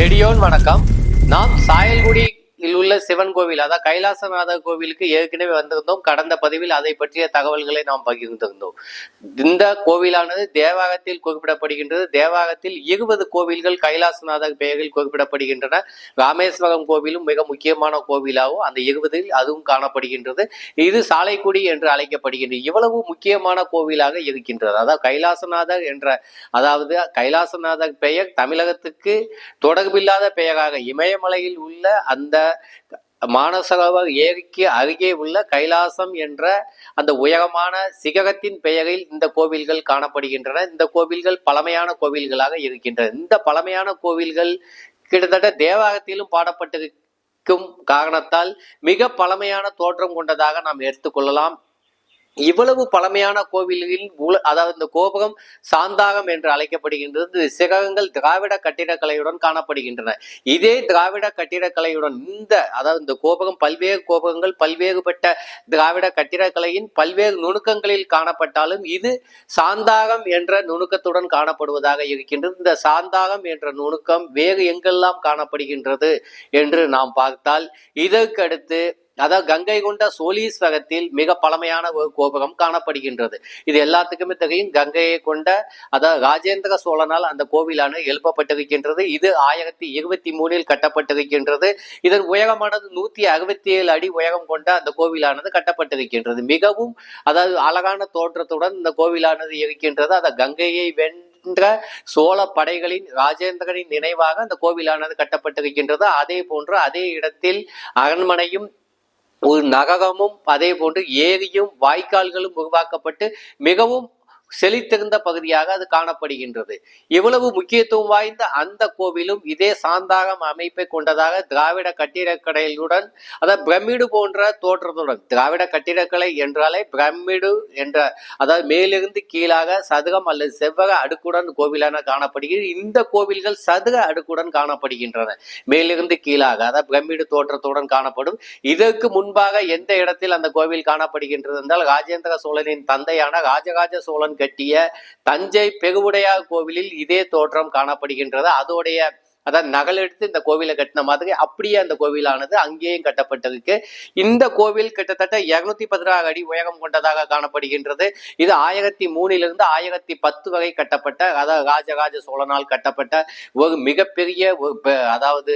நெடியோன் வணக்கம். நாம் சாயல்குடி இதில் உள்ள சிவன் கோவில் அதாவது கைலாசநாதர் கோவிலுக்கு ஏற்கனவே வந்திருந்தோம். கடந்த பதிவில் அதை பற்றிய தகவல்களை நாம் பகிர்ந்திருந்தோம். இந்த கோவிலானது தேவாகத்தில் குறிப்பிடப்படுகின்றது. தேவாகத்தில் இருபது கோவில்கள் கைலாசநாதர் பெயரில் குறிப்பிடப்படுகின்றன. ராமேஸ்வரம் கோவிலும் மிக முக்கியமான கோவிலாகவும் அந்த இருபதில் அதுவும் காணப்படுகின்றது. இது சாலைக்குடி என்று அழைக்கப்படுகின்றது இவ்வளவு முக்கியமான கோவிலாக இருக்கின்றது. அதாவது கைலாசநாதர் என்ற அதாவது கைலாசநாதர் பெயர் தமிழகத்துக்கு தொடர்பில்லாத பெயராக இமயமலையில் உள்ள அந்த மானசரோவர் ஏரிக்கு அருகே உள்ள கைலாசம் என்ற அந்த உயரமான சிகரத்தின் பெயரில் இந்த கோவில்கள் காணப்படுகின்றன. இந்த கோவில்கள் பழமையான கோவில்களாக இருக்கின்றன. இந்த பழமையான கோவில்கள் கிட்டத்தட்ட தேவாரத்திலும் பாடப்பட்டிருக்கும் காரணத்தால் மிக பழமையான தோற்றம் கொண்டதாக நாம் எடுத்துக்கொள்ளலாம் இவ்வளவு பழமையான கோவில்களில் உல- அதாவது இந்த கோபுரம் சாந்தாகம் என்று அழைக்கப்படுகின்றது சிககங்கள் சிகரங்கள் திராவிட கட்டிடக்கலையுடன் காணப்படுகின்றன. இதே திராவிட கட்டிடக்கலையுடன் இந்த அதாவது இந்த கோபுரம் பல்வேறு கோபுரங்கள் பல்வேறுபட்ட திராவிட கட்டிடக்கலையின் பல்வேறு நுணுக்கங்களில் காணப்பட்டாலும் இது சாந்தாகம் என்ற நுணுக்கத்துடன் காணப்படுவதாக இருக்கின்றது. இந்த சாந்தாகம் என்ற நுணுக்கம் வேறு எங்கெல்லாம் காணப்படுகின்றது என்று நாம் பார்த்தால் இதற்கடுத்து அதாவது கங்கை கொண்ட சோழீஸ்வரத்தில் மிக பழமையான ஒரு கோபுரம் காணப்படுகின்றது. இது எல்லாத்துக்குமே தெரியும். கங்கையை கொண்ட அதாவது ராஜேந்திர சோழனால் அந்த கோவிலானது எழுப்பப்பட்டிருக்கின்றது. இது ஆயிரத்தி இருபத்தி மூணில் கட்டப்பட்டிருக்கின்றது. இதன் உயரமானது நூத்தி அறுபத்தி ஏழு அடி உயரம் கொண்ட அந்த கோவிலானது கட்டப்பட்டிருக்கின்றது. மிகவும் அதாவது அழகான தோற்றத்துடன் இந்த கோவிலானது இருக்கின்றது. அதை கங்கையை வென்ற சோழ படைகளின் ராஜேந்திரனின் நினைவாக அந்த கோவிலானது கட்டப்பட்டிருக்கின்றது. அதே போன்று அதே இடத்தில் அரண்மனையும் ஒரு நககமும் அதே போன்று ஏரியும் வாய்க்கால்களும் உருவாக்கப்பட்டு மிகவும் செழித்திருந்த பகுதியாக அது காணப்படுகின்றது. இவ்வளவு முக்கியத்துவம் வாய்ந்த அந்த கோவிலும் இதே சாந்தாகம் அமைப்பை கொண்டதாக திராவிட கட்டிடக்கலையுடன் அதாவது பிரமிடு போன்ற தோற்றத்துடன் திராவிட கட்டிடக்கலை என்றாலே பிரமிடு என்ற அதாவது மேலிருந்து கீழாக சதுரம் அல்லது செவ்வக அடுக்குடன் கோவிலான காணப்படுகிறது. இந்த கோவில்கள் சதுர அடுக்குடன் காணப்படுகின்றன. மேலிருந்து கீழாக அதாவது பிரமிடு தோற்றத்துடன் காணப்படும். இதற்கு முன்பாக எந்த இடத்தில் அந்த கோவில் காணப்படுகின்றது என்றால் ராஜேந்திர சோழனின் தந்தையான ராஜராஜ சோழன் கட்டிய தஞ்சை பெகுவுடையார் கோவிலில் இதே தோற்றம் காணப்படுகின்றது. அதோடைய அதாவது நகலெடுத்து இந்த கோவிலை கட்டின மாதிரி அப்படியே அந்த கோவிலானது அங்கேயும் கட்டப்பட்டிருக்கு. இந்த கோவில் கிட்டத்தட்ட இருநூத்தி பதினாறு அடி உயரம் கொண்டதாக காணப்படுகின்றது. இது ஆயிரத்தி மூணிலிருந்து ஆயிரத்தி பத்து வரை கட்டப்பட்ட அதாவது ராஜராஜ சோழனால் கட்டப்பட்ட ஒரு மிகப்பெரிய அதாவது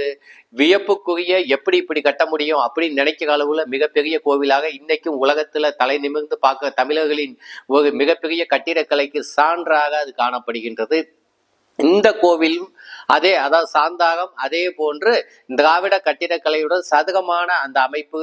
வியப்புக்குரிய எப்படி இப்படி கட்ட முடியும் அப்படின்னு நினைக்கிற அளவுல மிகப்பெரிய கோவிலாக இன்னைக்கும் உலகத்துல தலை நிமிர்ந்து பார்க்க தமிழர்களின் ஒரு மிகப்பெரிய கட்டிடக்கலைக்கு சான்றாக அது காணப்படுகின்றது. இந்த கோவிலும் அதே அதாவது சாந்தாகம் அதே போன்று திராவிட கட்டிடக்கலையுடன் சதுகமான அந்த அமைப்பு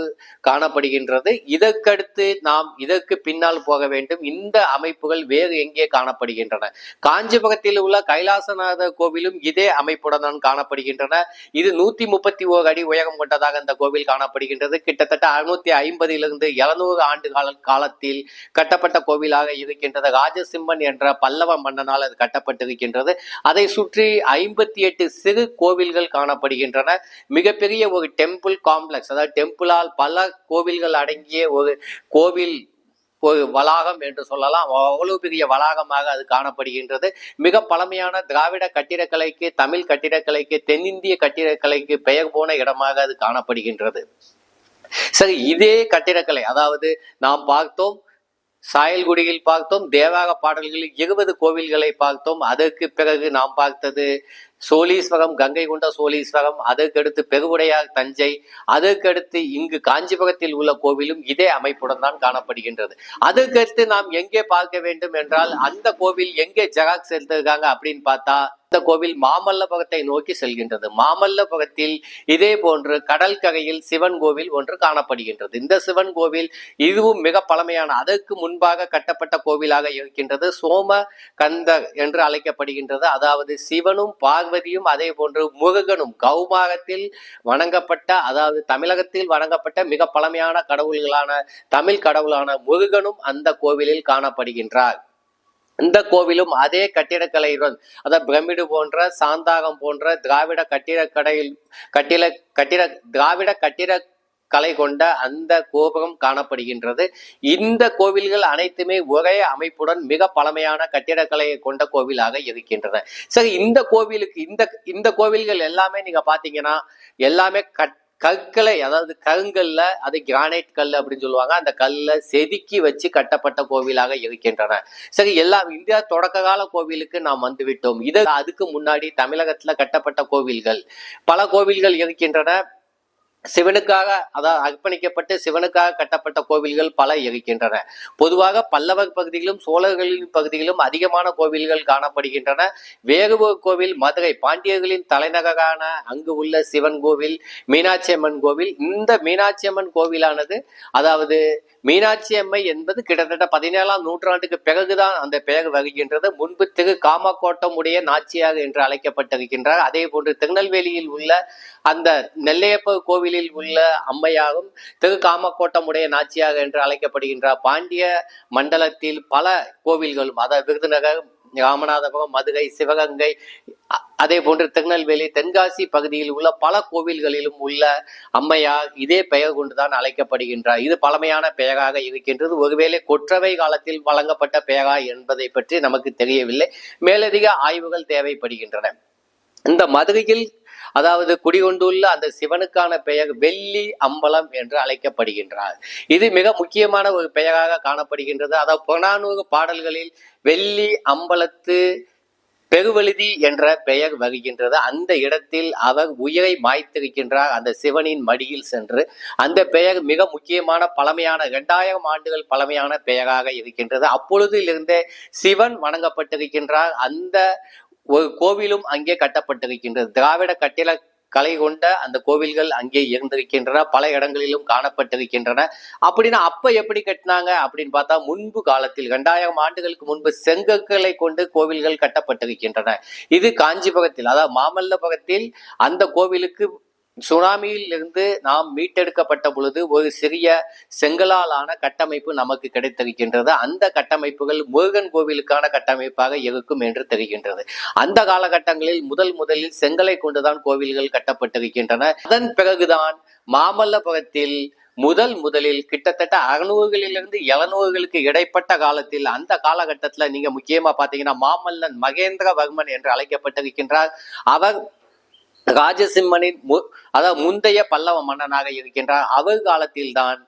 காணப்படுகின்றது. இதற்கடுத்து நாம் இதற்கு பின்னால் போக வேண்டும். இந்த அமைப்புகள் வேறு எங்கே காணப்படுகின்றன? காஞ்சிபுரத்தில் உள்ள கைலாசநாதர் கோவிலும் இதே அமைப்புடன் தான் காணப்படுகின்றன. இது நூத்தி முப்பத்தி ஓர் அடி உயரம் கொண்டதாக இந்த கோவில் காணப்படுகின்றது. கிட்டத்தட்ட அறுநூத்தி ஐம்பதிலிருந்து எழுநூறு ஆண்டு கால காலத்தில் கட்டப்பட்ட கோவிலாக இருக்கின்றது. ராஜசிம்மன் என்ற பல்லவ மன்னனால் அது கட்டப்பட்டிருக்கின்றது. அதை சுற்றி ஐம்பத்தி எட்டு சிறு கோவில்கள் காணப்படுகின்றன. மிகப்பெரிய ஒரு டெம்பிள் காம்ப்ளெக்ஸ் அதாவது டெம்பிளால் பல கோவில்கள் அடங்கிய ஒரு கோவில் ஒரு வளாகம் என்று சொல்லலாம். அவ்வளவு பெரிய வளாகமாக அது காணப்படுகின்றது. மிக பழமையான திராவிட கட்டிடக்கலைக்கு தமிழ் கட்டிடக்கலைக்கு தென்னிந்திய கட்டிடக்கலைக்கு பெயர் போன இடமாக அது காணப்படுகின்றது. சரி இதே கட்டிடக்கலை அதாவது நாம் பார்த்தோம் சாயல்குடியில் பார்த்தோம் தேவாக பாடல்களில் இருபது கோவில்களை பார்த்தோம். அதற்கு பிறகு நாம் பார்த்தது சோழீஸ்வரம் கங்கை கொண்ட சோழீஸ்வரம் அதற்கடுத்து பெருவுடையார் தஞ்சை அதற்கடுத்து இங்கு காஞ்சிபுரத்தில் உள்ள கோவிலும் இதே அமைப்புடன் தான் காணப்படுகின்றது. அதற்கடுத்து நாம் எங்கே பார்க்க வேண்டும் என்றால் அந்த கோவில் எங்கே ஜெராக்ஸ் எடுத்திருக்காங்க அப்படின்னு பார்த்தா இந்த கோவில் மாமல்லபுரத்தை நோக்கி செல்கின்றது. மாமல்லபுரத்தில் இதே போன்று கடல் கரையில் சிவன் கோவில் ஒன்று காணப்படுகின்றது. இந்த சிவன் கோவில் இதுவும் மிக பழமையான அதற்கு முன்பாக கட்டப்பட்ட கோவிலாக இருக்கின்றது. சோம கந்தர் என்று அழைக்கப்படுகின்றது. அதாவது சிவனும் பார்வதியும் அதே போன்று முருகனும் கௌமாரத்தில் வணங்கப்பட்ட அதாவது தமிழகத்தில் வணங்கப்பட்ட மிக பழமையான கடவுள்களான தமிழ் கடவுளான முருகனும் அந்த கோவிலில் காணப்படுகின்றார். இந்த கோவிலும் அதே கட்டிடக்கலையுடன் அதாவது பிரமிடு போன்ற சாந்தாகம் போன்ற திராவிட கட்டிடக்கடையில் கட்டிட கட்டிட திராவிட கட்டிட கலை கொண்ட அந்த கோபுரம் காணப்படுகின்றது. இந்த கோவில்கள் அனைத்துமே ஒரே அமைப்புடன் மிக பழமையான கட்டிடக்கலையை கொண்ட கோவிலாக இருக்கின்றன. சரி இந்த கோவிலுக்கு இந்த இந்த கோவில்கள் எல்லாமே நீங்க பாத்தீங்கன்னா எல்லாமே கட் கற்களை அதாவது கருங்கல்ல அது கிரானைட் கல் அப்படின்னு சொல்லுவாங்க. அந்த கல்லை செதுக்கி வச்சு கட்டப்பட்ட கோவிலாக இருக்கின்றன. சரி எல்லாம் இந்தியா தொடக்க கால கோவிலுக்கு நாம் வந்துவிட்டோம். இது அதுக்கு முன்னாடி தமிழகத்துல கட்டப்பட்ட கோவில்கள். பல கோவில்கள் இருக்கின்றன. சிவனுக்காக அதாவது அர்ப்பணிக்கப்பட்டு சிவனுக்காக கட்டப்பட்ட கோவில்கள் பல இருக்கின்றன. பொதுவாக பல்லவர் பகுதியிலும் சோழர்களின் பகுதியிலும் அதிகமான கோவில்கள் காணப்படுகின்றன. வேகுவ கோவில் மதுரை பாண்டியர்களின் தலைநகரான அங்கு உள்ள சிவன் கோவில் மீனாட்சி அம்மன் கோவில். இந்த மீனாட்சி அம்மன் கோவிலானது அதாவது மீனாட்சி அம்மை என்பது கிட்டத்தட்ட பதினேழாம் நூற்றாண்டுக்கு பிறகுதான் அந்த பெயர் வருகின்றது. முன்பு திரு காமக்கோட்டம் உடைய நாச்சியார் என்று அழைக்கப்பட்டிருக்கின்றார். அதே போன்று திருநெல்வேலியில் உள்ள அந்த நெல்லையப்ப கோவிலில் உள்ள அம்மையாகும் திரு காமக்கோட்டமுடைய உடைய என்று அழைக்கப்படுகின்றார் பாண்டிய மண்டலத்தில் பல கோவில்களும் அதாவது விருதுநகர் ராமநாதபுரம் மதுரை சிவகங்கை அதே போன்று திருநெல்வேலி தென்காசி பகுதியில் உள்ள பல கோவில்களிலும் உள்ள அம்மையார் இதே பெயர் கொண்டுதான் அழைக்கப்படுகின்றார். இது பழமையான பெயராக இருக்கின்றது. ஒருவேளை கொற்றவை காலத்தில் வழங்கப்பட்ட பெயரா என்பதை பற்றி நமக்கு தெரியவில்லை. மேலதிக ஆய்வுகள் தேவைப்படுகின்றன. இந்த மதுரையில் அதாவது குடிகொண்டுள்ள அந்த சிவனுக்கான பெயர் வெள்ளி அம்பலம் என்று அழைக்கப்படுகின்றார். இது மிக முக்கியமான ஒரு பெயராக காணப்படுகின்றது. அதாவது புறநானூறு பாடல்களில் வெள்ளி அம்பலத்து பெருவழுதி என்ற பெயர் வருகின்றது. அந்த இடத்தில் அவர் உயிரை மாய்த்திருக்கின்றார் அந்த சிவனின் மடியில் சென்று. அந்த பெயர் மிக முக்கியமான பழமையான இரண்டாயிரம் ஆண்டுகள் பழமையான பெயராக இருக்கின்றது. அப்பொழுதிலிருந்தே சிவன் வணங்கப்பட்டிருக்கின்றார். அந்த ஒரு கோவிலும் அங்கே கட்டப்பட்டிருக்கின்றது. திராவிட கட்டிட கலை கொண்ட அந்த கோவில்கள் அங்கே இருந்திருக்கின்றன பல இடங்களிலும் காணப்பட்டிருக்கின்றன. அப்படின்னா அப்ப எப்படி கட்டினாங்க அப்படின்னு பார்த்தா முன்பு காலத்தில் இரண்டாயிரம் ஆண்டுகளுக்கு முன்பு செங்கற்களை கொண்டு கோவில்கள் கட்டப்பட்டிருக்கின்றன. இது காஞ்சிபுரத்தில் அதாவது மாமல்லபுரத்தில் அந்த கோவிலுக்கு சுனாமியில் இருந்து நாம் மீட்டெடுக்கப்பட்ட பொழுது ஒரு சிறிய செங்கலாலான கட்டமைப்பு நமக்கு கிடைத்திருக்கின்றது. அந்த கட்டமைப்புகள் முருகன் கோவிலுக்கான கட்டமைப்பாக இருக்கும் என்று தெரிகின்றது. அந்த காலகட்டங்களில் முதல் முதலில் செங்கலை கொண்டுதான் கோவில்கள் கட்டப்பட்டிருக்கின்றன. அதன் பிறகுதான் மாமல்லபுரத்தில் முதல் முதலில் கிட்டத்தட்ட அறுநூறுகளிலிருந்து எழுநூறுகளுக்கு இடைப்பட்ட காலத்தில் அந்த காலகட்டத்துல நீங்க முக்கியமா பாத்தீங்கன்னா மாமல்லன் மகேந்திரவர்மன் என்று அழைக்கப்பட்டிருக்கின்றார். அவர் ராஜசிம்மனின் மு அதாவது முந்தைய பல்லவ மன்னனாக இருக்கின்றார் அவர் காலத்தில்தான்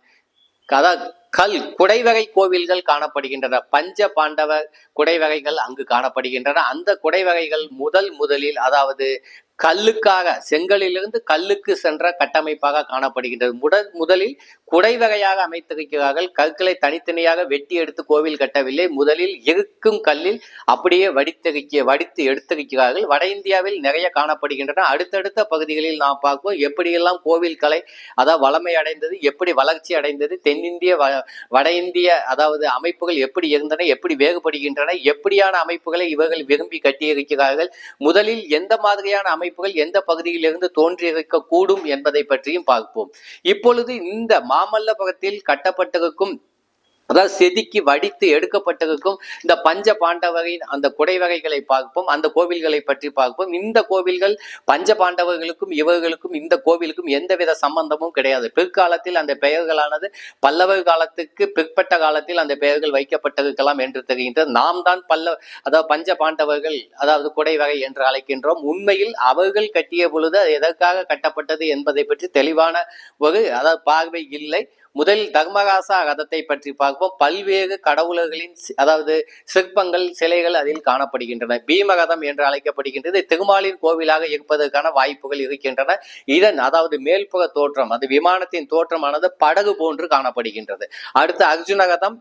அதாவது கல் குடைவகை கோவில்கள் காணப்படுகின்றன. பஞ்ச பாண்டவ குடைவகைகள் அங்கு காணப்படுகின்றன. அந்த குடைவகைகள் முதல் முதலில் அதாவது கல்லுக்காக செங்கலிலிருந்து கல்லுக்கு சென்ற கட்டமைப்பாக காணப்படுகின்றது. முதல் முதலில் குடைவகையாக அமைத்திருக்கிறார்கள். கற்களை தனித்தனியாக வெட்டி எடுத்து கோவில் கட்டவில்லை. முதலில் இருக்கும் கல்லில் அப்படியே வடித்திருக்க வடித்து எடுத்திருக்கிறார்கள். வட இந்தியாவில் நிறைய காணப்படுகின்றன. அடுத்தடுத்த பகுதிகளில் நாம் பார்ப்போம். எப்படியெல்லாம் கோவில் கலை அதாவது வளமை அடைந்தது எப்படி வளர்ச்சி அடைந்தது தென்னிந்திய வ- வட இந்திய அதாவது அமைப்புகள் எப்படி இருந்தன எப்படி வேறுபடுகின்றன எப்படியான அமைப்புகளை இவர்கள் விரும்பி கட்டியிருக்கிறார்கள் முதலில் எந்த மாதிரியான அமைப்புகள் எந்த பகுதியிலிருந்து தோன்றியிருக்க கூடும் என்பதை பற்றியும் பார்ப்போம். இப்பொழுது இந்த மாமல்லபுரத்தில் கட்டப்பட்டிருக்கும் அதாவது செதுக்கி வடித்து எடுக்கப்பட்டிருக்கும் இந்த பஞ்ச பாண்டவரின் அந்த குடை வகைகளை பார்ப்போம் அந்த கோவில்களை பற்றி பார்ப்போம். இந்த கோவில்கள் பஞ்ச பாண்டவர்களுக்கும் இவர்களுக்கும் இந்த கோவிலுக்கும் எந்தவித சம்பந்தமும் கிடையாது. பிற்காலத்தில் அந்த பெயர்களானது பல்லவர் காலத்துக்கு பிற்பட்ட காலத்தில் அந்த பெயர்கள் வைக்கப்பட்டிருக்கலாம் என்று தெரிகின்றது. நாம் தான் பல்ல அதாவது பஞ்ச பாண்டவர்கள் அதாவது குடை வகை என்று அழைக்கின்றோம். உண்மையில் அவர்கள் கட்டிய பொழுது அது எதற்காக கட்டப்பட்டது என்பதை பற்றி தெளிவான ஒரு அதாவது பார்வை இல்லை. முதலில் தர்மராசா ரதத்தை பற்றி பார்ப்போம். பல்வேறு கடவுளர்களின் அதாவது சிற்பங்கள் சிலைகள் அதில் காணப்படுகின்றன. பீமரதம் என்று அழைக்கப்படுகின்றது. திருமாலின் கோவிலாக இருப்பதற்கான வாய்ப்புகள் இருக்கின்றன. இதன் அதாவது மேல்புற தோற்றம் அது விமானத்தின் தோற்றமானது படகு போன்று காணப்படுகின்றது. அடுத்து அர்ஜுன ரதம்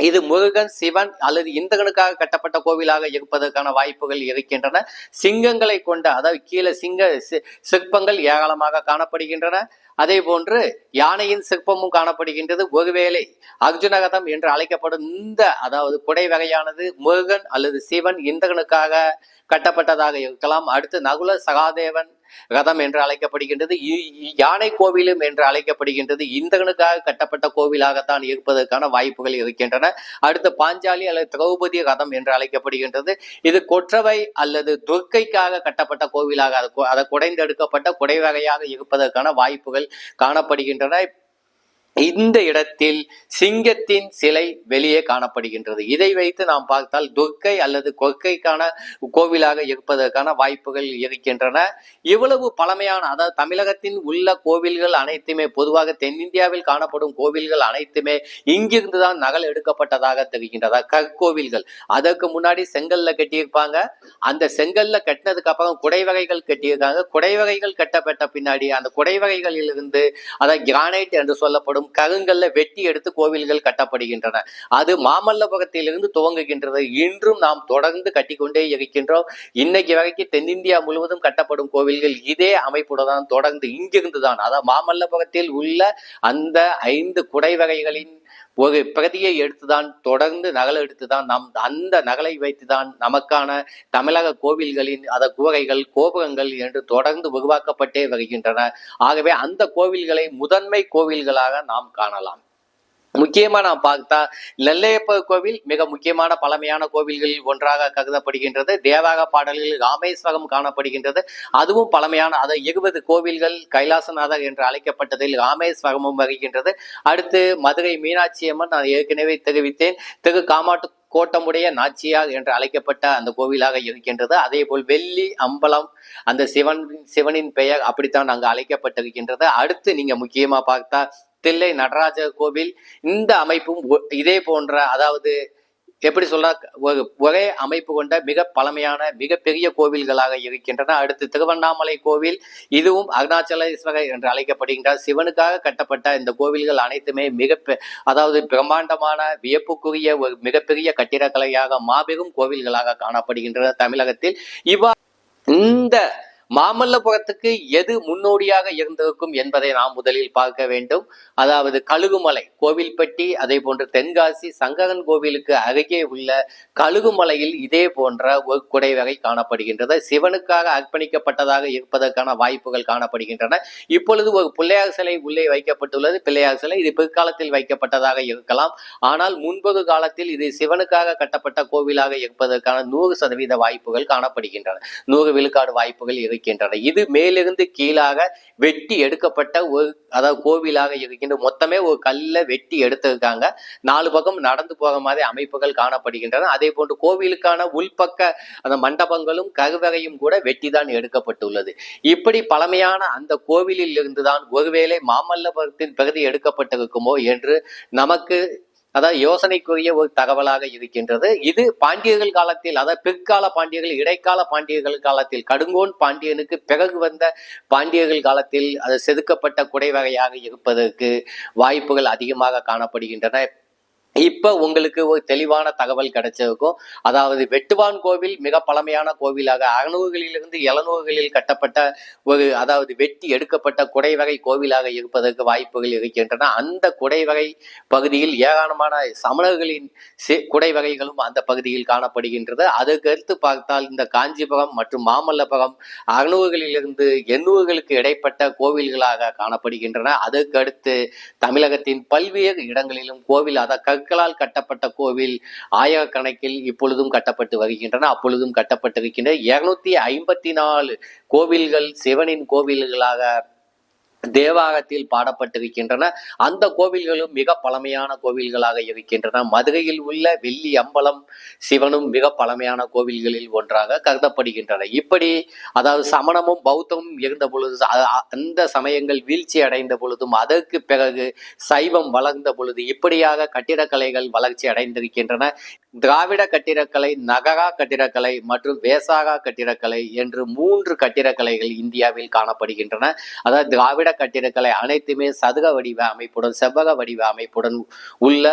இது முருகன் சிவன் அல்லது இந்திரனுக்காக கட்டப்பட்ட கோவிலாக இருப்பதற்கான வாய்ப்புகள் இருக்கின்றன. சிங்கங்களை கொண்ட அதாவது கீழே சிங்க சி- சிற்பங்கள் ஏராளமாக காணப்படுகின்றன. அதே போன்று யானையின் சிற்பமும் காணப்படுகின்றது. ஒருவேளை அர்ஜுனகதம் என்று அழைக்கப்படும் இந்த அதாவது குடை வகையானது முருகன் அல்லது சிவன் இந்திரனுக்காக கட்டப்பட்டதாக இருக்கலாம். அடுத்து நகுல சகாதேவன் ரதம் என்று அழைக்கப்படுகின்றது யானை கோவிலும் என்று அழைக்கப்படுகின்றது இந்திரனுக்காக கட்டப்பட்ட கோவிலாகத்தான் இருப்பதற்கான வாய்ப்புகள் இருக்கின்றன. அடுத்து பாஞ்சாலி அல்லது திரௌபதி ரதம் என்று அழைக்கப்படுகின்றது. இது கொற்றவை அல்லது துர்க்கைக்காக கட்டப்பட்ட கோவிலாக அது அதை குடைந்தெடுக்கப்பட்ட குடைவகையாக இருப்பதற்கான வாய்ப்புகள் காணப்படுகின்றன. இந்த இடத்தில் சிங்கத்தின் சிலை வெளியே காணப்படுகின்றது. இதை வைத்து நாம் பார்த்தால் துர்க்கை அல்லது கொற்கைக்கான கோவிலாக இருப்பதற்கான வாய்ப்புகள் இருக்கின்றன. இவ்வளவு பழமையான அதாவது தமிழகத்தின் உள்ள கோவில்கள் அனைத்துமே பொதுவாக தென்னிந்தியாவில் காணப்படும் கோவில்கள் அனைத்துமே இங்கிருந்துதான் நகல் எடுக்கப்பட்டதாக தெரிகின்றதா? கற்கோவில்கள். அதற்கு முன்னாடி செங்கல்ல கட்டியிருப்பாங்க. அந்த செங்கல்ல கட்டினதுக்கு அப்புறம் குடைவகைகள் கட்டியிருக்காங்க. குடைவகைகள் கட்டப்பட்ட பின்னாடி அந்த குடைவகைகளில் இருந்து அதாவது கிரானைட் என்று சொல்லப்படும் கருங்கல்ல வெட்டி எடுத்து கோவில்கள் கட்டப்படுகின்றன. அது மாமல்லபுரத்திலிருந்து துவங்குகின்றது. இன்றும் நாம் தொடர்ந்து கட்டிக்கொண்டே இருக்கின்றோம். இன்னைக்கு வரைக்கும் தென்னிந்தியா முழுவதும் கட்டப்படும் கோவில்கள் இதே அமைப்புடன் தொடர்ந்து இங்கிருந்து தான் அதாவது மாமல்லபுரத்தில் உள்ள அந்த ஐந்து குடைவகைகளின் ஒரு பிரதியை எடுத்துதான் தொடர்ந்து நகல் எடுத்துதான் நம் அந்த நகலை வைத்துதான் நமக்கான தமிழக கோவில்களின் அத கூரைகள் கோபுரங்கள் என்று தொடர்ந்து உருவாக்கப்பட்டே வருகின்றன. ஆகவே அந்த கோவில்களை முதன்மை கோவில்களாக நாம் காணலாம். முக்கியமாக நாம் பார்த்தா நெல்லையப்பர் கோவில் மிக முக்கியமான பழமையான கோவில்களில் ஒன்றாக கருதப்படுகின்றது. தேவாக பாடல்களில் ராமேஸ்வரம் காணப்படுகின்றது. அதுவும் பழமையான அதை இருபது கோவில்கள் கைலாசநாதர் என்று அழைக்கப்பட்டதில் ராமேஸ்வரமும் வருகின்றது. அடுத்து மதுரை மீனாட்சி அம்மன் நான் ஏற்கனவே தெரிவித்தேன். திரு காமாட்டு கோட்டமுடைய நாச்சியார் என்று அழைக்கப்பட்ட அந்த கோவிலாக இருக்கின்றது. அதே போல் வெள்ளி அம்பலம் அந்த சிவன் சிவனின் பெயர் அப்படித்தான் அங்கு அழைக்கப்பட்டிருக்கின்றது. அடுத்து நீங்க முக்கியமா பார்த்தா தில்லை நடராஜர் கோவில் இந்த அமைப்பும் ஒ- இதே போன்ற அதாவது எப்படி சொல்றா ஒரே அமைப்பு கொண்ட மிக பழமையான மிகப்பெரிய கோவில்களாக இருக்கின்றன. அடுத்து திருவண்ணாமலை கோவில் இதுவும் அருணாச்சலேஸ்வரர் என்று அழைக்கப்படுகின்றார் சிவனுக்காக கட்டப்பட்ட இந்த கோவில்கள் அனைத்துமே மிக பெ- அதாவது பிரம்மாண்டமான வியப்புக்குரிய ஒரு மிகப்பெரிய கட்டிடக்கலையாக மாபெரும் கோவில்களாக காணப்படுகின்றன தமிழகத்தில். இவ்வா இந்த மாமல்லபுரத்துக்கு எது முன்னோடியாக இருந்திருக்கும் என்பதை நாம் முதலில் பார்க்க வேண்டும். அதாவது கழுகுமலை கோவில்பட்டி அதே போன்று தென்காசி சங்கரன் கோவிலுக்கு அருகே உள்ள கழுகுமலையில் இதே போன்ற ஒரு குடைவகை காணப்படுகின்றது. சிவனுக்காக அர்ப்பணிக்கப்பட்டதாக இருப்பதற்கான வாய்ப்புகள் காணப்படுகின்றன. இப்பொழுது ஒரு பிள்ளையார் சிலை உள்ளே வைக்கப்பட்டுள்ளது. பிள்ளையார் சிலை இது பிற்காலத்தில் வைக்கப்பட்டதாக இருக்கலாம். ஆனால் முன்பொரு காலத்தில் இது சிவனுக்காக கட்டப்பட்ட கோவிலாக இருப்பதற்கான நூறு சதவீத வாய்ப்புகள் காணப்படுகின்றன. நூறு விழுக்காடு வாய்ப்புகள் இருக்கின்றன. இது மேலிருந்து கீழாக வெட்டி எடுக்கப்பட்ட ஒரு அதாவது கோவிலாக இருக்கின்ற மொத்தமே ஒரு கல்ல வெட்டி எடுத்திருக்காங்க. நாலு பக்கம் நடந்து போக மாதிரி அமைப்புகள் காணப்படுகின்றன. அதே போன்று கோவிலுக்கான உள்பக்க அந்த மண்டபங்களும் கருவறையும் கூட வெட்டிதான் எடுக்கப்பட்டுள்ளது. இப்படி பழமையான அந்த கோவிலில் இருந்துதான் ஒருவேளை மாமல்லபுரத்தின் பகுதி எடுக்கப்பட்டிருக்குமோ என்று நமக்கு அதாவது யோசனைக்குரிய ஒரு தகவலாக இருக்கின்றது. இது பாண்டியர்கள் காலத்தில் அதாவது பிற்கால பாண்டியர்கள் இடைக்கால பாண்டியர்கள் காலத்தில் கடுங்கோன் பாண்டியனுக்கு பிறகு வந்த பாண்டியர்கள் காலத்தில் அது செதுக்கப்பட்ட குடைவகையாக இருப்பதற்கு வாய்ப்புகள் அதிகமாக காணப்படுகின்றன. இப்ப உங்களுக்கு ஒரு தெளிவான தகவல் கிடைச்சிருக்கும் அதாவது வெட்டுவான் கோவில் மிக பழமையான கோவிலாக அறுநூறுகளிலிருந்து எழுநூறுகளில் கட்டப்பட்ட ஒரு அதாவது வெட்டி எடுக்கப்பட்ட குடைவகை கோவிலாக இருப்பதற்கு வாய்ப்புகள் இருக்கின்றன. அந்த குடைவகை பகுதியில் ஏராளமான சமணர்களின் குடைவகைகளும் அந்த பகுதியில் காணப்படுகின்றது. அதற்கு அடுத்து பார்த்தால் இந்த காஞ்சிபுரம் மற்றும் மாமல்லபுரம் அறுநூறுகளிலிருந்து எண்ணூறுகளுக்கு இடைப்பட்ட கோவில்களாக காணப்படுகின்றன. அதற்கடுத்து தமிழகத்தின் பல்வேறு இடங்களிலும் கோவில் அதற்காக கற்களால் கட்டப்பட்ட கோவில் ஆயிரக்கணக்கில் இப்பொழுதும் கட்டப்பட்டு வருகின்றன. அப்பொழுதும் கட்டப்பட்டிருக்கின்றன இருநூத்தி ஐம்பத்தி நாலு கோவில்கள் சிவனின் கோவில்களாக தேவாகத்தில் பாடப்பட்டிருக்கின்றன. அந்த கோவில்களும் மிக பழமையான கோவில்களாக இருக்கின்றன. மதுரையில் உள்ள வெள்ளி அம்பலம் சிவனும் மிக பழமையான கோவில்களில் ஒன்றாக கருதப்படுகின்றன. இப்படி அதாவது சமணமும் பௌத்தமும் இருந்த பொழுது அந்த சமயங்கள் வீழ்ச்சி அடைந்த பொழுதும் அதற்கு பிறகு சைவம் வளர்ந்த பொழுது இப்படியாக கட்டிடக்கலைகள் வளர்ச்சி அடைந்திருக்கின்றன. திராவிட கட்டிடக்கலை நகரா கட்டிடக்கலை மற்றும் வேசாகா கட்டிடக்கலை என்று மூன்று கட்டிடக்கலைகள் இந்தியாவில் காணப்படுகின்றன. அதாவது திராவிட கட்டிடக்கலை அனைத்துமே சதுக வடிவ அமைப்புடன் செவ்வக வடிவ அமைப்புடன் உள்ள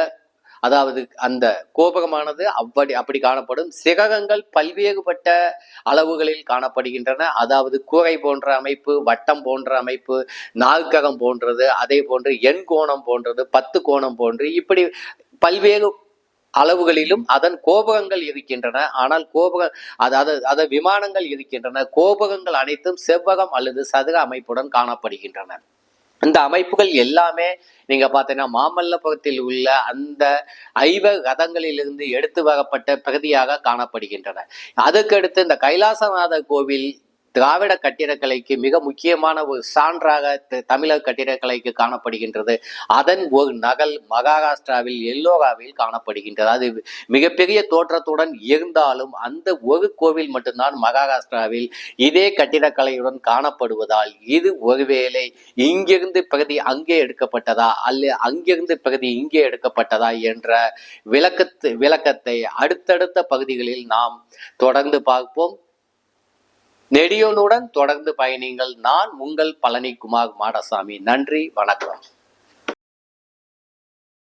அதாவது அந்த கோபகமானது அவ்வடி அப்படி காணப்படும். சிககங்கள் பல்வேறுபட்ட அளவுகளில் காணப்படுகின்றன. அதாவது கூரை போன்ற அமைப்பு வட்டம் போன்ற அமைப்பு நாற்கரம் போன்றது அதே போன்று எண் கோணம் போன்றது பத்து கோணம் போன்று இப்படி பல்வேறு அளவுகளிலும் அதன் கோபுரங்கள் இருக்கின்றன. ஆனால் கோபக அதாவது அது விமானங்கள் இருக்கின்றன. கோபுரங்கள் அனைத்தும் செவ்வகம் அல்லது சதுர அமைப்புடன் காணப்படுகின்றன. இந்த அமைப்புகள் எல்லாமே நீங்க பார்த்தீங்கன்னா மாமல்லபுரத்தில் உள்ள அந்த ஐவ ரதங்களிலிருந்து எடுத்து வரப்பட்ட பிரதியாக காணப்படுகின்றன. அதுக்கடுத்து இந்த கைலாசநாதர் கோவில் திராவிட கட்டிடக்கலைக்கு மிக முக்கியமான ஒரு சான்றாக த- தமிழர் கட்டிடக்கலைக்கு காணப்படுகின்றது. அதன் ஒரு நகல் மகாராஷ்டிராவில் எல்லோராவில் காணப்படுகின்றது. அது மிகப்பெரிய தோற்றத்துடன் இருந்தாலும் அந்த ஒரு கோவில் மட்டும்தான் மகாராஷ்டிராவில் இதே கட்டிடக்கலையுடன் காணப்படுவதால் இது ஒருவேளை இங்கிருந்து பிரதி அங்கே எடுக்கப்பட்டதா? அல்ல அங்கிருந்து பிரதி இங்கே எடுக்கப்பட்டதா? என்ற விளக்கத்து விளக்கத்தை அடுத்தடுத்த பகுதிகளில் நாம் தொடர்ந்து பார்ப்போம். நெடியோனுடன் தொடர்ந்து பயணிங்கள். நான் உங்கள் பழனிக்குமார் மாடசாமி. நன்றி வணக்கம்.